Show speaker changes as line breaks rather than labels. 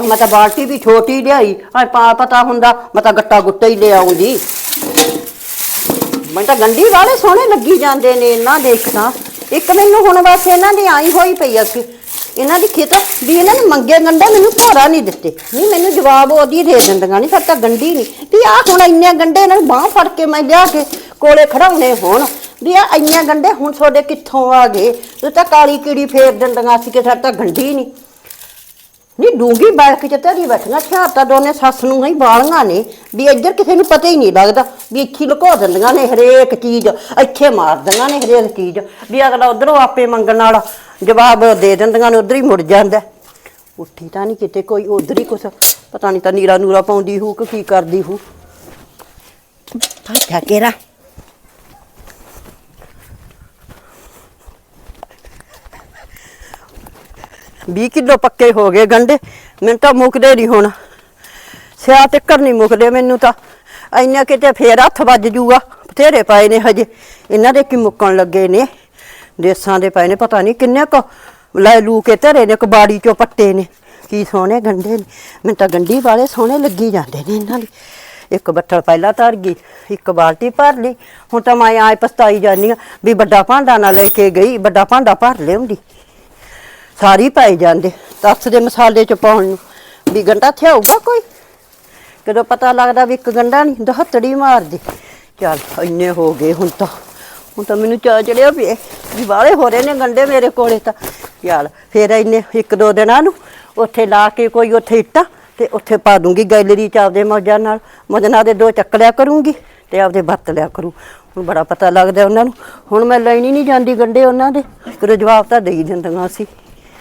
ਮੈਂ ਤਾਂ ਬਾਲਟੀ ਵੀ ਛੋਟੀ ਲਿਆਈ ਆ ਪਾ ਪਤਾ ਹੁੰਦਾ, ਮੈਂ ਤਾਂ ਗੱਟਾ ਗੁੱਟਾ ਹੀ ਲੈ ਆਉਂਦੀ ਮੈਂ ਤਾਂ ਗੰਢੀ ਵਾਲੇ ਸੋਹਣੇ ਲੱਗੀ ਜਾਂਦੇ ਨੇ ਇਹਨਾਂ ਦੇਖਦਾ ਇੱਕ ਮੈਨੂੰ ਹੁਣ ਬਸ ਇਹਨਾਂ ਦੀ ਆਈ ਹੋਈ ਪਈ ਆ ਕਿ ਇਹਨਾਂ ਦੀ ਖੇਤ ਵੀ ਇਹਨਾਂ ਨੇ ਮੰਗੇ ਗੰਢਾ, ਮੈਨੂੰ ਭੋਰਾ ਨਹੀਂ ਦਿੱਤੇ। ਨਹੀਂ, ਮੈਨੂੰ ਜਵਾਬ ਉਹਦੀ ਦੇ ਦਿੰਦੀਆਂ ਨਹੀਂ ਫਿਰ ਤਾਂ ਗੰਢੀ ਨਹੀਂ। ਵੀ ਆ ਹੁਣ ਇੰਨੇ ਗੰਢੇ ਇਹਨਾਂ ਨੂੰ ਬਾਹ ਫੜ ਕੇ ਮੈਂ ਲਿਆ ਕੇ ਕੋਲੇ ਖੜਾਉਣੇ ਹੋਣ। ਵੀ ਆ ਇੰਨੇ ਗੰਢੇ ਹੁਣ ਤੁਹਾਡੇ ਕਿੱਥੋਂ ਆ ਗਏ? ਤੂੰ ਤਾਂ ਕਾਲੀ ਕੀੜੀ ਫੇਰ ਦਿੰਦੀਆਂ ਸੀ ਕਿ ਸਾਡਾ ਤਾਂ ਗੰਢੀ ਨਹੀਂ। ਨਹੀਂ ਡੂੰਗੀ ਬੈਠ ਕੇ ਤੇਰੀ ਬੈਠੀਆਂ ਛਾਤਾ ਦੋਨੇ ਸੱਸ ਨੂੰ ਹੀ ਬਾਲੀਆਂ ਨੇ। ਵੀ ਇੱਧਰ ਕਿਸੇ ਨੂੰ ਪਤਾ ਹੀ ਨਹੀਂ ਲੱਗਦਾ ਵੀ ਇੱਥੇ ਲੁਕਾ ਦਿੰਦੀਆਂ ਨੇ ਹਰੇਕ ਚੀਜ਼, ਇੱਥੇ ਮਾਰ ਮਾਰਦੀਆਂ ਨੇ ਹਰੇਕ ਚੀਜ਼। ਵੀ ਅਗਲਾ ਉਧਰੋਂ ਆਪੇ ਮੰਗਣ ਨਾਲ ਜਵਾਬ ਦੇ ਦਿੰਦੀਆਂ ਨੇ, ਉਧਰ ਹੀ ਮੁੜ ਜਾਂਦਾ। ਉੱਠੀ ਤਾਂ ਨਹੀਂ ਕਿਤੇ ਕੋਈ, ਉਧਰ ਹੀ ਕੁਛ। ਪਤਾ ਨਹੀਂ ਤਾਂ ਨੀਰਾ ਨੂਰਾ ਪਾਉਂਦੀ ਹੂ ਕਿ ਕੀ ਕਰਦੀ ਹੂ ਠਾਕੇਰਾ 20 ਕਿਲੋ ਪੱਕੇ ਹੋ ਗਏ ਗੰਡੇ ਮੈਨੂੰ ਤਾਂ ਮੁੱਕਦੇ ਨਹੀਂ ਹੁਣ। ਸਿਆ ਤੱਕਰ ਨਹੀਂ ਮੁੱਕਦੇ ਮੈਨੂੰ ਤਾਂ। ਇੰਨਾ ਕਿਤੇ ਫੇਰ ਹੱਥ ਵੱਜ ਜੂਗਾ। ਬਥੇਰੇ ਪਾਏ ਨੇ ਹਜੇ। ਇਹਨਾਂ ਦੇ ਕੀ ਮੁੱਕਣ ਲੱਗੇ ਨੇ? ਦੇਸਾਂ ਦੇ ਪਾਏ ਨੇ, ਪਤਾ ਨਹੀਂ ਕਿੰਨੇ ਕ ਲੈ ਲੂ ਕੇ ਧਰੇ ਨੇ, ਕਬਾੜੀ ਚੋਂ ਪੱਟੇ ਨੇ। ਕੀ ਸੋਹਣੇ ਗੰਡੇ ਨੇ। ਮੈਨੂੰ ਤਾਂ ਗੰਡੀ ਵਾਲੇ ਸੋਹਣੇ ਲੱਗੀ ਜਾਂਦੇ ਨੇ ਇਹਨਾਂ ਦੇ। ਇੱਕ ਬੱਟਲ ਪਹਿਲਾਂ ਧਰ ਗਈ, ਇੱਕ ਬਾਲਟੀ ਭਰ ਲਈ। ਹੁਣ ਤਾਂ ਮੈਂ ਆਏ ਪਸਤਾਈ ਜਾਂਦੀ ਆ ਵੀ ਵੱਡਾ ਭਾਂਡਾ ਨਾ ਲੈ ਕੇ ਗਈ, ਵੱਡਾ ਭਾਂਡਾ ਭਰ ਲਿਆਉਂਦੀ। ਸਾਰੀ ਪਾਈ ਜਾਂਦੇ ਤਸ ਦੇ ਮਸਾਲੇ ਚ ਪਾਉਣ ਨੂੰ। ਵੀ ਗੰਡਾ ਥਿਆਊਗਾ ਕੋਈ? ਕਦੋਂ ਪਤਾ ਲੱਗਦਾ ਵੀ ਇੱਕ ਗੰਡਾ ਨਹੀਂ ਦਹੱਤੜੀ ਮਾਰਦੀ। ਚੱਲ ਇੰਨੇ ਹੋ ਗਏ ਹੁਣ ਤਾਂ। ਹੁਣ ਤਾਂ ਮੈਨੂੰ ਚਾਹ ਚੜਿਆ ਵੀ ਵੀ ਵਾਲੇ ਹੋ ਰਹੇ ਨੇ ਗੰਡੇ ਮੇਰੇ ਕੋਲੇ ਤਾਂ। ਚੱਲ ਫੇਰ ਇੰਨੇ, ਇੱਕ ਦੋ ਦਿਨਾਂ ਨੂੰ ਉੱਥੇ ਲਾ ਕੇ ਕੋਈ ਉੱਥੇ ਇੱਟਾਂ ਤੇ ਉੱਥੇ ਪਾ ਦੂੰਗੀ ਗੈਲਰੀ ਚ ਆਪਦੇ ਮੌਜਾਂ ਨਾਲ। ਮਜਨਾ ਦੇ ਦੋ ਚੱਕ ਲਿਆ ਕਰੂੰਗੀ ਤੇ ਆਪਦੇ ਵਰਤ ਲਿਆ ਕਰੂ। ਹੁਣ ਬੜਾ ਪਤਾ ਲੱਗਦਾ ਉਹਨਾਂ ਨੂੰ। ਹੁਣ ਮੈਂ ਲੈਣੀ ਨਹੀਂ ਜਾਂਦੀ ਗੰਡੇ ਉਹਨਾਂ ਦੇ। ਫਿਰ ਜਵਾਬ ਤਾਂ ਦੇਈ ਹੀ ਦਿੰਦੀਆਂ ਸੀ।